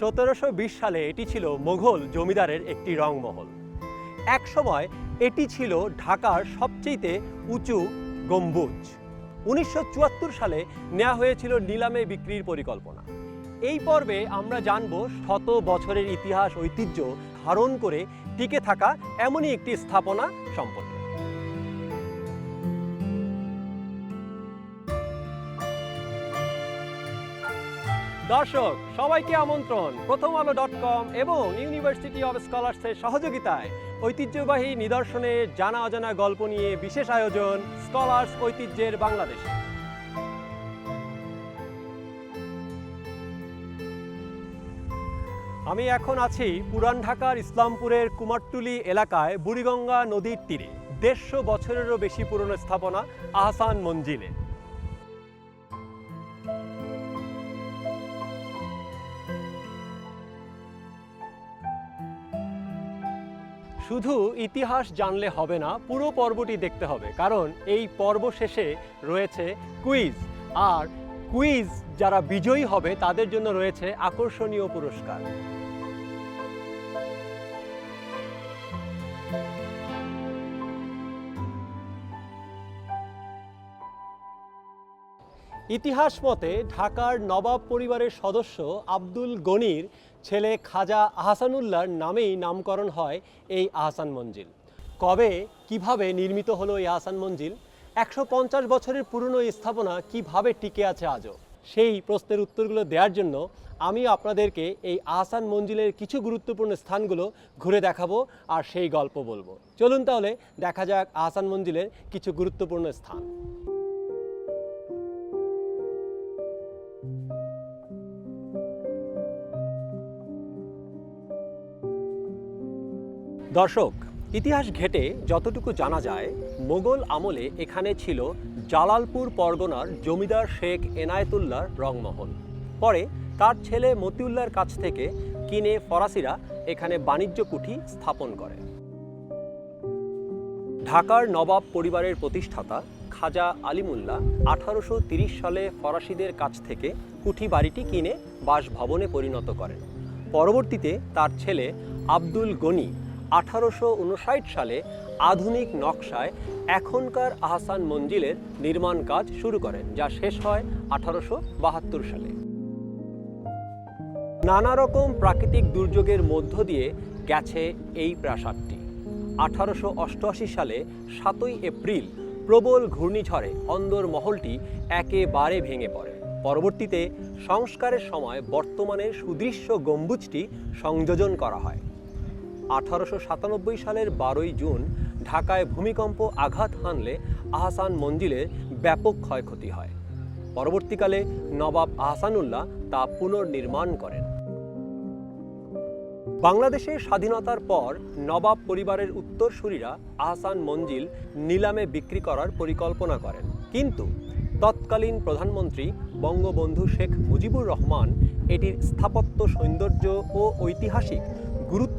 সতেরোশো বিশ সালে এটি ছিল মোঘল জমিদারের একটি রংমহল। একসময় এটি ছিল ঢাকার সবচেয়ে উঁচু গম্বুজ। উনিশশো চুয়াত্তর সালে নেওয়া হয়েছিল নিলামে বিক্রির পরিকল্পনা। এই পর্বে আমরা জানব শত বছরের ইতিহাস ঐতিহ্য ধারণ করে টিকে থাকা এমনই একটি স্থাপনা সম্পর্কে। দর্শক, সবাইকে আমন্ত্রণ। প্রথম আলো ডট কম এবং ইউনিভার্সিটি অফ স্কলার্সের সহযোগিতায় ঐতিহ্যবাহী নিদর্শনে জানা অজানা গল্প নিয়ে বিশেষ আয়োজন স্কলার্স ঐতিহ্যের বাংলাদেশ। আমি এখন আছি পুরান ঢাকার ইসলামপুরের কুমারটুলি এলাকায় বুড়িগঙ্গা নদীর তীরে। দেড়শো বছরেরও বেশি পুরনো স্থাপনা আহসান মঞ্জিলে। শুধু ইতিহাস জানলে হবে না, পুরো পর্বটি দেখতে হবে। কারণ এই পর্ব শেষে রয়েছে কুইজ। আর কুইজ যারা বিজয়ী হবে, তাদের জন্য রয়েছে আকর্ষণীয় পুরস্কার। ইতিহাস মতে, ঢাকার নবাব পরিবারের সদস্য আব্দুল গনির ছেলে খাজা আহসানুল্লাহর নামেই নামকরণ হয় এই আহসান মঞ্জিল। কবে, কীভাবে নির্মিত হলো এই আহসান মঞ্জিল? একশো পঞ্চাশ বছরের পুরনো স্থাপনা কীভাবে টিকে আছে আজও? সেই প্রশ্নের উত্তরগুলো দেওয়ার জন্য আমি আপনাদেরকে এই আহসান মঞ্জিলের কিছু গুরুত্বপূর্ণ স্থানগুলো ঘুরে দেখাবো আর সেই গল্প বলব। চলুন তাহলে দেখা যাক আহসান মঞ্জিলের কিছু গুরুত্বপূর্ণ স্থান। দর্শক, ইতিহাস ঘেটে যতটুকু জানা যায়, মোগল আমলে এখানে ছিল জালালপুর পরগনার জমিদার শেখ এনায়েতুল্লাহর রংমহল। পরে তার ছেলে মতিউল্লার কাছ থেকে কিনে ফরাসিরা এখানে বাণিজ্য কুঠি স্থাপন করে। ঢাকার নবাব পরিবারের প্রতিষ্ঠাতা খাজা আলিমুল্লাহ আঠারোশো সালে ফরাসিদের কাছ থেকে কুঠি বাড়িটি কিনে বাসভবনে পরিণত করেন। পরবর্তীতে তার ছেলে আব্দুল গনি আঠারোশো উনষাট সালে আধুনিক নকশায় এখনকার আহসান মঞ্জিলের নির্মাণ কাজ শুরু করেন, যা শেষ হয় আঠারোশো বাহাত্তর সালে। নানা রকম প্রাকৃতিক দুর্যোগের মধ্য দিয়ে গেছে এই প্রাসাদটি। আঠারোশো অষ্টআশি সালে সাতই এপ্রিল প্রবল ঘূর্ণিঝড়ে অন্দর মহলটি একেবারে ভেঙে পড়ে। পরবর্তীতে সংস্কারের সময় বর্তমানে সুদৃশ্য গম্বুজটি সংযোজন করা হয়। আঠারোশো সাতানব্বই সালের বারোই জুন ঢাকায় ভূমিকম্প আঘাত হানলে আহসান মঞ্জিলের ব্যাপক ক্ষয়ক্ষতি হয়। পরবর্তীকালে নবাব আহসানুল্লাহ তা পুনর্নির্মাণ করেন। বাংলাদেশের স্বাধীনতার পর নবাব পরিবারের উত্তরসূরিরা আহসান মঞ্জিল নিলামে বিক্রি করার পরিকল্পনা করেন। কিন্তু তৎকালীন প্রধানমন্ত্রী বঙ্গবন্ধু শেখ মুজিবুর রহমান এটির স্থাপত্য সৌন্দর্য ও ঐতিহাসিক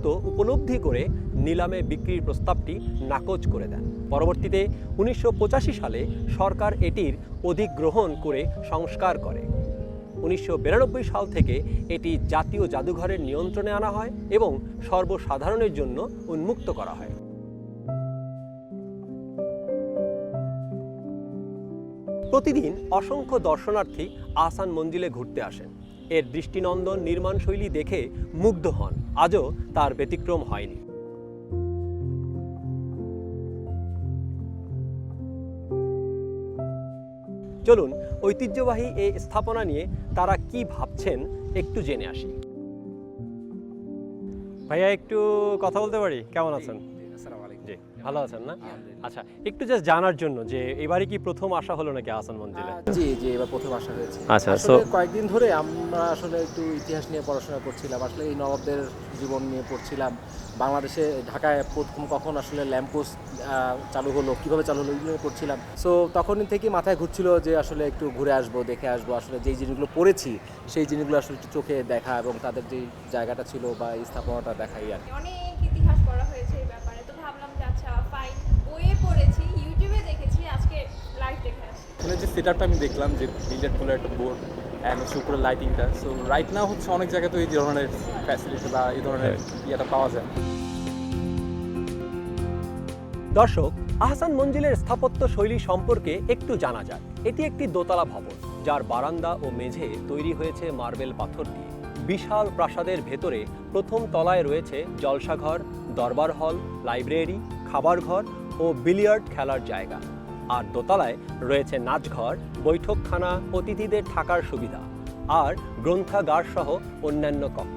গুরুত্ব উপলব্ধি করে নিলামে বিক্রির প্রস্তাবটি নাকচ করে দেন। পরবর্তীতে উনিশশো পঁচাশি সালে সরকার এটির অধিগ্রহণ করে সংস্কার করে। উনিশশো বিরানব্বই সাল থেকে এটি জাতীয় জাদুঘরের নিয়ন্ত্রণে আনা হয় এবং সর্বসাধারণের জন্য উন্মুক্ত করা হয়। প্রতিদিন অসংখ্য দর্শনার্থী আসান মঞ্জিলে ঘুরতে আসেন। এর দৃষ্টিনন্দন নির্মাণ শৈলী দেখে মুগ্ধ হন। আজও তার ব্যতিক্রম হয়নি। চলুন, ঐতিহ্যবাহী এই স্থাপনা নিয়ে তারা কি ভাবছেন একটু জেনে আসি। ভাইয়া, একটু কথা বলতে পারি? কেমন আছেন? ভালো আছেন না? আচ্ছা একটু জাস্ট জানার জন্য যে এবারে কি প্রথম আসা হলো নাকি আসান মঞ্জিলে? জি জি এবার প্রথম আসা হয়েছে। আচ্ছা, so- কয়েকদিন ধরে আমরা আসলে একটু ইতিহাস নিয়ে পড়াশোনা করছিলাম। আসলে এই নবাবদের জীবন নিয়ে পড়ছিলাম। বাংলাদেশে ঢাকায় প্রথম কখন আসলে ল্যাম্পোস্ট চালু হলো কীভাবে চালু হলো এগুলো নিয়ে পড়ছিলাম। সো তখন থেকে মাথায় ঘুরছিল যে আসলে একটু ঘুরে আসব দেখে আসব। আসলে যেই জিনিসগুলো পড়েছি সেই জিনিসগুলো আসলে একটু চোখে দেখা এবং তাদের যে জায়গাটা ছিল বা এই স্থাপনাটা দেখাই আর কি। অনেক ইতিহাস পড়া হয়েছে এই ব্যাপারে তো ভাবলাম যে আচ্ছা ফাইন বইয়ে পড়েছি সেটআপটা আমি দেখলাম যে বিলিয়ার্ড খেলার একটা বোর্ড অ্যান্ড হচ্ছে উপরে লাইটিংটা সো রাইট নাও হচ্ছে অনেক জায়গায় তো এই ধরনের ফ্যাসিলিটি বা এই ধরনের ইয়েটা পাওয়া যায়। দর্শক আহসান মঞ্জিলের স্থাপত্য শৈলী সম্পর্কে একটু জানা যাক। এটি একটি দোতলা ভবন যার বারান্দা ও মেঝে তৈরি হয়েছে মার্বেল পাথর দিয়ে। বিশাল প্রাসাদের ভেতরে প্রথম তলায় রয়েছে জলসাঘর দরবার হল লাইব্রেরি খাবার ঘর ও বিলিয়ার্ড খেলার জায়গা। আর দোতলায় রয়েছে নাচঘর, বৈঠকখানা, অতিথিদের থাকার সুবিধা আর গ্রন্থাগার সহ অন্যান্য কক্ষ।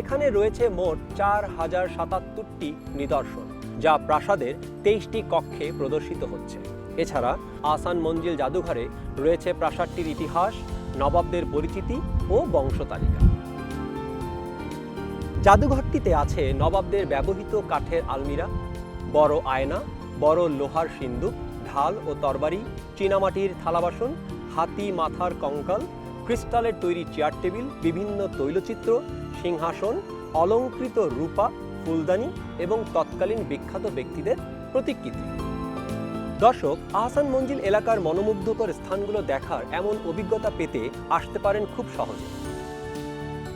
এখানে রয়েছে মোট চার হাজার সাতাত্তরটি নিদর্শন, যা প্রাসাদের তেইশটি কক্ষে প্রদর্শিত হচ্ছে। এছাড়া আসান মঞ্জিল জাদুঘরে রয়েছে প্রাসাদটির ইতিহাস, নবাবদের পরিচিতি ও বংশতালিকা। জাদুঘরটিতে আছে নবাবদের ব্যবহৃত কাঠের আলমিরা বড় আয়না, বড় লোহার সিন্দুক, ঢাল ও তরবারি, চীনামাটির থালাবাসন, হাতি মাথার কঙ্কাল, ক্রিস্টালের তৈরি চেয়ার টেবিল, বিভিন্ন তৈলচিত্র, সিংহাসন, অলঙ্কৃত রূপা, ফুলদানি এবং তৎকালীন বিখ্যাত ব্যক্তিদের প্রতিকৃতি। দর্শক, আহসান মঞ্জিল এলাকার মনোমুগ্ধকর স্থানগুলো দেখার এমন অভিজ্ঞতা পেতে আসতে পারেন খুব সহজে।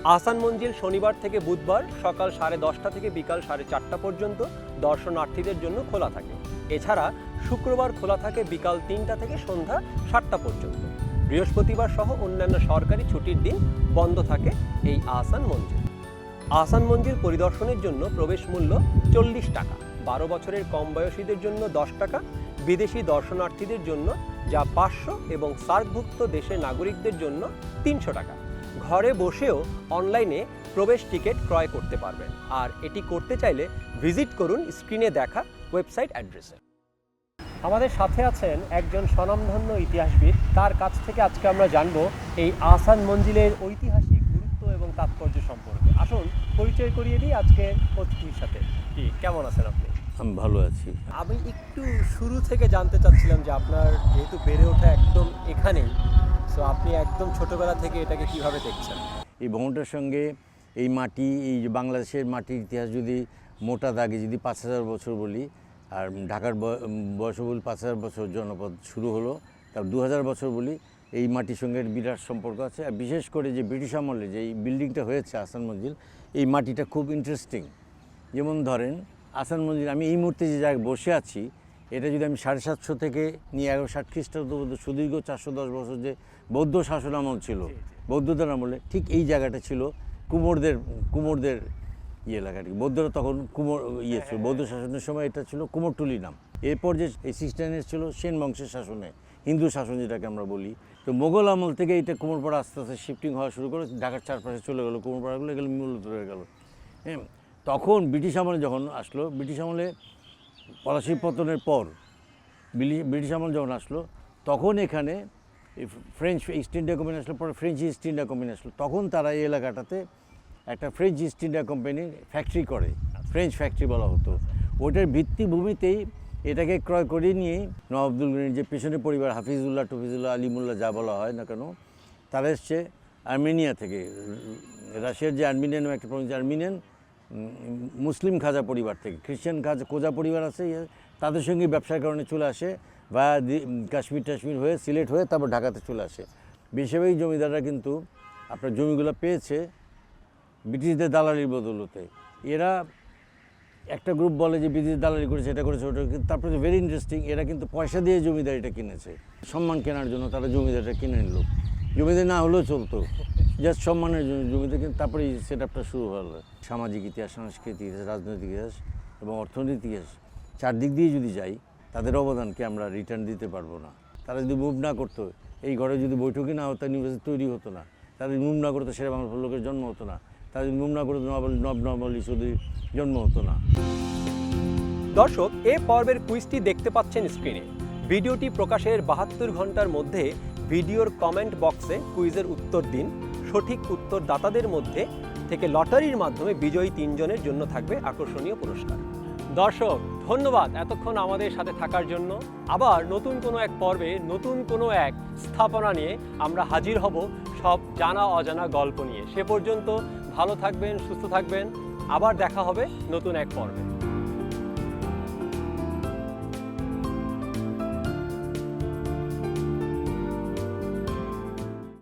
আহসান মঞ্জিল শনিবার থেকে বুধবার সকাল সাড়ে দশটা থেকে বিকাল সাড়ে চারটা পর্যন্ত দর্শনার্থীদের জন্য খোলা থাকে। এছাড়া শুক্রবার খোলা থাকে বিকাল তিনটা থেকে সন্ধ্যা সাতটা পর্যন্ত। বৃহস্পতিবার সহ অন্যান্য সরকারি ছুটির দিন বন্ধ থাকে এই আহসান মন্দির। আহসান মন্দির পরিদর্শনের জন্য প্রবেশ মূল্য চল্লিশ টাকা। বারো বছরের কম বয়সীদের জন্য দশ টাকা। বিদেশি দর্শনার্থীদের জন্য যা পাঁচশো এবং সার্কভুক্ত দেশের নাগরিকদের জন্য তিনশো টাকা। ঘরে বসেও অনলাইনে প্রবেশ টিকিট ক্রয় করতে পারবেন। আর এটি করতে চাইলে ভিজিট করুন স্ক্রিনে দেখা ওয়েবসাইট অ্যাড্রেসে। আমাদের সাথে আছেন একজন স্বনামধন্য ইতিহাসবিদ। তার কাছ থেকে আজকে আমরা জানব এই আসান মঞ্জিলের ঐতিহাসিক গুরুত্ব এবং তাৎপর্য সম্পর্কে। আসুন পরিচয় করিয়ে দিই আজকে অতিথির সাথে। কি কেমন আছেন আপনি? আমি ভালো আছি। আমি একটু শুরু থেকে জানতে চাচ্ছিলাম যে আপনার যেহেতু বেড়ে ওঠা একদম এখানেই সো আপনি একদম ছোটবেলা থেকে এটাকে কীভাবে দেখছেন? এই ভ্রমণটার সঙ্গে এই মাটি, এই বাংলাদেশের মাটির ইতিহাস যদি মোটা দাগে যদি পাঁচ হাজার বছর বলি, আর ঢাকার ব- বয়স বলি পাঁচ হাজার বছর জনপদ শুরু হলো, তার দু হাজার বছর বলি এই মাটির সঙ্গে বিরাট সম্পর্ক আছে। আর বিশেষ করে যে ব্রিটিশ আমলে যে এই বিল্ডিংটা হয়েছে আসান মঞ্জিল, এই মাটিটা খুব ইন্টারেস্টিং যেমন ধরেন, আসান মন্দির আমি এই মুহূর্তে যে জায়গায় বসে আছি এটা যদি আমি সাড়ে সাতশো থেকে নিয়ে এগারো ষাট খ্রিস্টাব্দ পর্যন্ত সুদীর্ঘ চারশো দশ বছর যে বৌদ্ধ শাসন আমল ছিল বৌদ্ধদের আমলে ঠিক এই জায়গাটা ছিল কুমোরদের কুমোরদের ইয়ে এলাকাটি বৌদ্ধরা তখন কুমোর ইয়ে ছিল বৌদ্ধ শাসনের সময় এটা ছিল কুমোরটুলি নাম। এরপর যে এই সিস্টেম ছিল সেন বংশের শাসনে হিন্দু শাসন যেটাকে আমরা বলি। তো মোগল আমল থেকে এটা কুমোরপাড়া আস্তে আস্তে শিফটিং হওয়া শুরু করে ঢাকার চারপাশে চলে গেলো কুমোরপাড়াগুলো এগুলো মূলত রয়ে গেলো। হ্যাঁ তখন ব্রিটিশ আমলে যখন আসলো ব্রিটিশ আমলে পলাশি পতনের পর ব্রিটিশ আমল যখন আসলো, তখন এখানে ফ্রেঞ্চ ইস্ট ইন্ডিয়া কোম্পানি আসলো, পরে ফ্রেঞ্চ ইস্ট ইন্ডিয়া কোম্পানি আসলো। তখন তারা এই এলাকাটাতে একটা ফ্রেঞ্চ ইস্ট ইন্ডিয়া কোম্পানির ফ্যাক্টরি করে ফ্রেঞ্চ ফ্যাক্টরি বলা হতো। ওটার ভিত্তিভূমিতেই এটাকে ক্রয় করে নিয়ে নবাব আব্দুল গনির যে পেছনের পরিবার হাফিজুল্লাহ, টফিজুল্লাহ, আলিমুল্লাহ যা বলা হয় না কেন, তারা এসছে আর্মেনিয়া থেকে। রাশিয়ার যে আর্মেনিয়ান একটা প্রভিন্স আর্মেনিয়ান মুসলিম খাজা পরিবার থেকে খ্রিস্টান খাজা কোজা পরিবার আছে ইয়ে, তাদের সঙ্গে ব্যবসার কারণে চলে আসে বা কাশ্মীর টাশ্মীর হয়ে সিলেট হয়ে তারপর ঢাকাতে চলে আসে। বেশিরভাগই জমিদাররা কিন্তু আপনার জমিগুলো পেয়েছে ব্রিটিশদের দালালির বদলতে। এরা একটা গ্রুপ বলে যে ব্রিটিশ দালালি করেছে এটা করেছে ওটা কিন্তু তারপরে ভেরি ইন্টারেস্টিং এরা কিন্তু পয়সা দিয়ে জমিদারিটা কিনেছে। সম্মান কেনার জন্য তারা জমিদারিটা কিনে নিল। জমিদারি না হলেও চলতো। জাস্ট সম্মানের জমিতে কিন্তু তারপরে সেট আপটা শুরু হলো। সামাজিক ইতিহাস, সাংস্কৃতিক ইতিহাস, রাজনৈতিক ইতিহাস এবং অর্থনৈতিক ইতিহাস। চারদিক দিয়ে যদি যাই, তাদের অবদানকে আমরা রিটার্ন দিতে পারব না। তারা যদি মুভ না করতো, এই ঘরে যদি বৈঠকই না হতো ইউনিভার্সিটি তৈরি হতো না। তারা যদি মুভ না করতো সেরা বাংলা লোকের জন্ম হতো না। তারা যদি মুভ না করতো নব নব নবলী চৌধুরীর জন্ম হতো না। দর্শক, এ পর্বের কুইজটি দেখতে পাচ্ছেন স্ক্রিনে ভিডিওটি প্রকাশের বাহাত্তর ঘণ্টার মধ্যে ভিডিওর কমেন্ট বক্সে কুইজের উত্তর দিন। সঠিক উত্তর দাতাদের মধ্যে থেকে লটারির মাধ্যমে বিজয়ী তিনজনের জন্য থাকবে আকর্ষণীয় পুরস্কার। দর্শক, ধন্যবাদ এতক্ষণ আমাদের সাথে থাকার জন্য। আবার নতুন কোনো এক পর্বে নতুন কোনো এক স্থাপনা নিয়ে আমরা হাজির হব সব জানা অজানা গল্প নিয়ে। সে পর্যন্ত ভালো থাকবেন, সুস্থ থাকবেন। আবার দেখা হবে নতুন এক পর্বে।